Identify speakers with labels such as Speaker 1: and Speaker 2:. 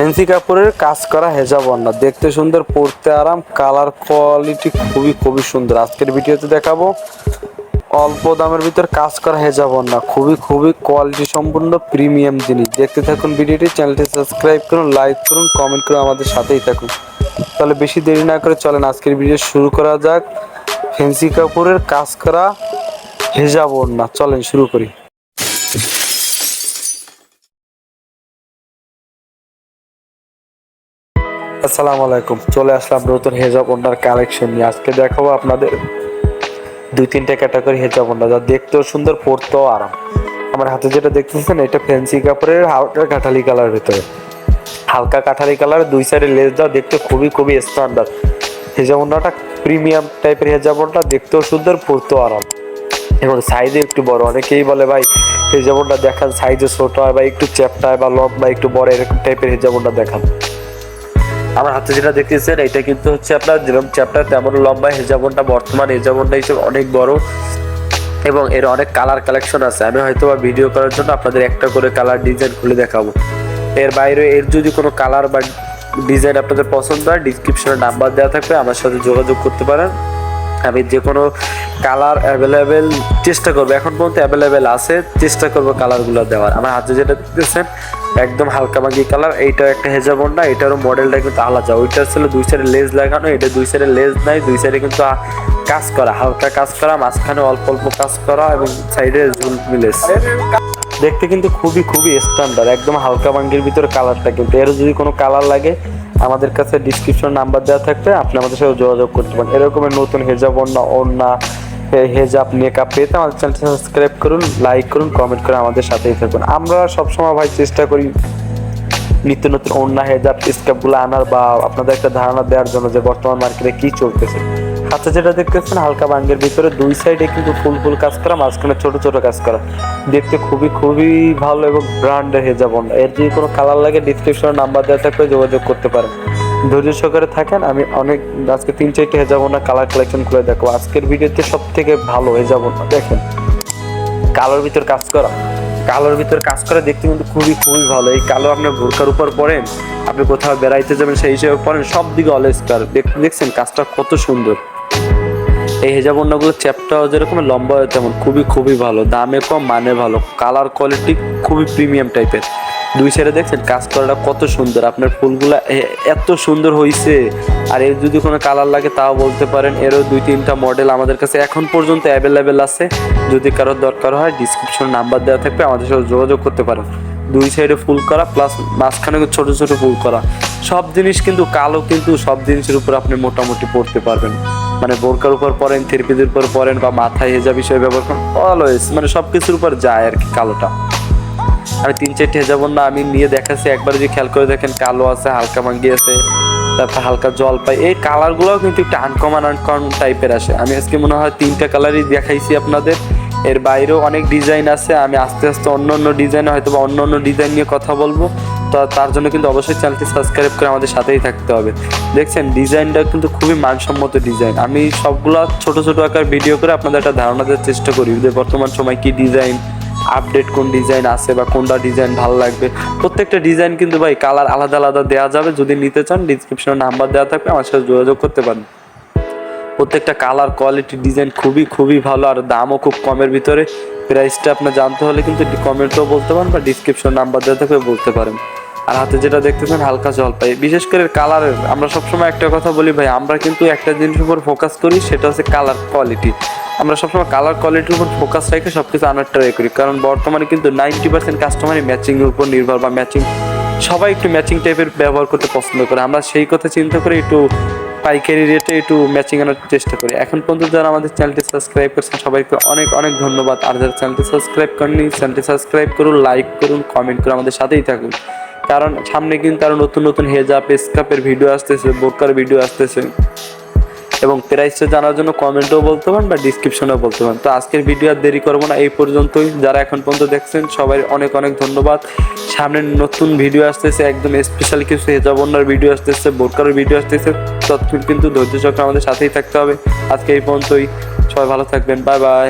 Speaker 1: Fancy কাপড়ের কাজ করা হেজাব না দেখতে সুন্দর, পরতে আরাম, কালার কোয়ালিটি খুবই খুবই সুন্দর। আজকের ভিডিওতে দেখাবো, অল্প দামের ভিতর কাজ করা হেজাব না খুবই খুবই কোয়ালিটি সম্পূর্ণ প্রিমিয়াম জিনিস। দেখতে থাকুন ভিডিওটি, চ্যানেলটি সাবস্ক্রাইব করুন, লাইক করুন, কমেন্ট করুন আমাদের সাথেই থাকুন। তাহলে বেশি দেরি না করে চলেন, আজকের ভিডিও শুরু করা যাক। ফ্যান্সি কাপড়ের কাজ করা হেজাব না চলেন, শুরু করি। আসসালামু আলাইকুম। চলে আসলাম নতুন হেজাব ওনার কালেকশন নিয়ে। আজকে দেখাবো আপনাদের দুই, তিনটে ক্যাটাগরি হেজাব ওনা যা দেখতেও সুন্দর, পরতেও আরাম। আমার হাতে যেটা দেখতেছেন, এটা ফ্যান্সি কাপড়ের হালকা কাঠালি কালার ভিতরে। হালকা কাঠালি কালার দুই সাইডে লেস দাও দেখতে খুবই খুবই স্ট্যান্ডার্ড হেজাব ওনাটা প্রিমিয়াম টাইপের হেজাব ওনা দেখতেও সুন্দর, পরতেও আরাম। এবং সাইজে একটু বড়। অনেকেই বলে, ভাই হেজাবনটা দেখান। সাইজে ছোট হয় বা একটু চ্যাপটা হয় বা লম্বা, একটু বড়, এরকম টাইপের হেজাবনটা দেখান। আমার হাতে যেটা দেখতেছেন, এটা কিন্তু হচ্ছে আপনার যেরকম চ্যাপ্টার তেমন লম্বা হেজাবনটা বর্তমান হেজাবনটা হিসেবে অনেক বড় এবং এর অনেক কালার কালেকশন আছে। আমি হয়তো বা ভিডিও করার জন্য আপনাদের একটা করে কালার ডিজাইন খুলে দেখাবো। এর বাইরে এর যদি কোনো কালার বা ডিজাইন আপনাদের পছন্দ হয় ডিসক্রিপশনে নাম্বার দেওয়া থাকবে, আমার সাথে যোগাযোগ করতে পারেন। আমি যে কোনো কালার অ্যাভেলেবেল চেষ্টা করব। এখন পর্যন্ত অ্যাভেলেবেল আছে, চেষ্টা করব কালারগুলো দেওয়ার। আমার হাতে যেটা দেখতেছেন একদম হালকা মাগি কালার, এইটাও একটা হেজাবন না এটারও মডেলটা কিন্তু আলাদা। ওইটা ছিল দুই সাইডে লেজ লাগানো, এটা দুই সাইডে লেজ নাই, দুই সাইডে কিন্তু কাজ করা, হালকা কাজ করা, মাঝখানে অল্প অল্প কাজ করা এবং সাইডে ঝুল মিলেস দেখতে কিন্তু খুবই খুবই স্ট্যান্ডার্ড একদম হালকা বাঙ্গির ভিতরে কালারটা কিন্তু। এর যদি কোনো কালার লাগে, আমাদের কাছে ডিসক্রিপশন নাম্বার দেওয়া থাকবে, আপনি আমাদের সাথে যোগাযোগ করতে পারেন। এরকমের নতুন হেজাব অন্য অন্য হেজাব মেকআপ পেতে আমাদের চ্যানেলটি সাবস্ক্রাইব করুন, লাইক করুন, কমেন্ট করে আমাদের সাথেই থাকুন। আমরা সবসময় ভাই চেষ্টা করি নিত্য নতুন অন্য হেজাব স্কাপগুলো আনার বা আপনাদের একটা ধারণা দেওয়ার জন্য যে বর্তমান মার্কেটে কী চলতেছে। হাতে যেটা দেখতেছেন, হালকা বাঙ্গের ভিতরে দুই সাইডে কিন্তু ফুল ফুল কাজ করা, মাঝখানে ছোট ছোট কাজ করা। দেখতে খুবই খুবই ভালো এবং ব্র্যান্ডের হেজাব অন্য। এর যদি কোনো কালার লাগে ডিসক্রিপশনে নাম্বার দেওয়া থাকবে যোগাযোগ করতে পারেন। ধৈর্য সহকারে থাকেন, আমি অনেক, আজকে তিন চারটে হেজাব না কালার কালেকশন করে দেখো আজকের ভিডিওতে সব থেকে ভালো হেজাব না দেখেন। কালোর ভিতর কাজ করা। কালোর ভিতর কাজ করা দেখতে কিন্তু খুবই খুবই ভালো। এই কালো আপনার ভুরকার উপর পড়েন আপনি কোথাও বেড়াইতে যাবেন সেই হিসেবে পড়েন সব দিকে অল স্টার দেখছেন কাজটা কত সুন্দর। এই হেজাব অন্যগুলো চ্যাপটাও যেরকম লম্বা হয় তেমন। খুবই খুবই ভালো। দামে কম মানে ভালো। কালার কোয়ালিটি খুবই প্রিমিয়াম টাইপের দুই সাইডে দেখছেন, কাজ করাটা কত সুন্দর। আপনার ফুলগুলা এত সুন্দর হয়েছে আর এর যদি কোনো কালার লাগে তাও বলতে পারেন। এরও দুই তিনটা মডেল আমাদের কাছে এখন পর্যন্ত অ্যাভেলেবেল আছে। যদি কারোর দরকার হয় ডিসক্রিপশন নাম্বার দেওয়া থাকবে, আমাদের সাথে যোগাযোগ করতে পারেন। দুই সাইডে ফুল করা প্লাস মাঝখানে ছোট ছোট ফুল করা। সব জিনিস কিন্তু কালো, কিন্তু সব জিনিসের উপর আপনি মোটামুটি পড়তে পারবেন। মানে বোরকার উপর পরেন থেরাপিদের উপর পরেন, বা মাথায় হেজাব হিসেবে ব্যবহার করেন অলওয়েজ মানে সব কিছুর উপর যায় আর কি কালোটা। আমি তিন চারটে হেজাব না, আমি নিয়ে দেখাচ্ছি একবার যদি খেয়াল করে দেখেন কালো আছে, হালকা মাঙ্গি আছে, তারপর হালকা জল পাই। এই কালারগুলোও কিন্তু একটু আনকমন আনকমন টাইপের আসে। আমি আজকে মনে হয় তিনটা কালারই দেখাইছি আপনাদের। এর বাইরেও অনেক ডিজাইন আছে, আমি আস্তে আস্তে অন্য অন্য ডিজাইন হয়তো বা অন্য অন্য ডিজাইন নিয়ে কথা বলব। তো তার জন্য কিন্তু অবশ্যই চ্যানেলটি সাবস্ক্রাইব করে আমাদের সাথেই থাকতে হবে। দেখছেন ডিজাইনটা কিন্তু খুবই মানসম্মত ডিজাইন আমি সবগুলা ছোট ছোট আকার ভিডিও করে আপনাদের একটা ধারণা দেওয়ার চেষ্টা করি যে বর্তমান সময় কি ডিজাইন আপডেট কোন ডিজাইন আছে বা কোনটা ডিজাইন ভালো লাগবে। প্রত্যেকটা ডিজাইন কিন্তু ভাই কালার আলাদা আলাদা দেওয়া যাবে। যদি নিতে চান ডিসক্রিপশনে নাম্বার দেওয়া থাকবে, আমার সাথে যোগাযোগ করতে পারেন। প্রত্যেকটা কালার কোয়ালিটি ডিজাইন খুবই খুবই ভালো আর দামও খুব কমের ভিতরে। প্রাইসটা আপনার জানতে হলে কিন্তু কমেন্টও বলতে পারেন বা ডিসক্রিপশন নাম্বার দেওয়া থাকবে বলতে পারেন। আর হাতে যেটা দেখতেছেন, হালকা জলপাই। বিশেষ করে কালারের আমরা সবসময় একটা কথা বলি ভাই, আমরা কিন্তু একটা জিনিসের উপর ফোকাস করি, সেটা হচ্ছে কালার কোয়ালিটি আমরা সবসময় কালার কোয়ালিটির উপর ফোকাস রেখে সব কিছু আনার ট্রাই করি। কারণ বর্তমানে কিন্তু নাইনটি পার্সেন্ট কাস্টমারই ম্যাচিংয়ের উপর নির্ভর বা ম্যাচিং সবাই একটু ম্যাচিং টাইপের ব্যবহার করতে পছন্দ করে। আমরা সেই কথা চিন্তা করে একটু পাইকারি রেটে একটু ম্যাচিং আনার চেষ্টা করি। এখন পর্যন্ত যারা আমাদের চ্যানেলটি সাবস্ক্রাইব করছেন, সবাইকে অনেক অনেক ধন্যবাদ। আর যারা চ্যানেলটি সাবস্ক্রাইব করেননি চ্যানেলটি সাবস্ক্রাইব করুন লাইক করুন কমেন্ট করুন, আমাদের সাথেই থাকুন। কারণ সামনে কিন্তু আরও নতুন নতুন হেজাব স্কাপের ভিডিও আসতেছে, বোরকার ভিডিও আসতেছে। এবং প্রাইসটা জানার জন্য কমেন্টও বলতে পারেন বা ডিসক্রিপশনেও বলতে পারেন। তো আজকের ভিডিও আর দেরি করব না, এই পর্যন্তই। যারা এখন পর্যন্ত দেখছেন, সবাই অনেক অনেক ধন্যবাদ। সামনে নতুন ভিডিও আসতেছে, একদম স্পেশাল কিছু হেজাবন্যার ভিডিও আসতেছে বোরকারের ভিডিও আসতেছে। তৎক্ষণ কিন্তু ধৈর্য চক্র আমাদের সাথেই থাকতে হবে। আজকে এই পর্যন্তই। সবাই ভালো থাকবেন। Bye bye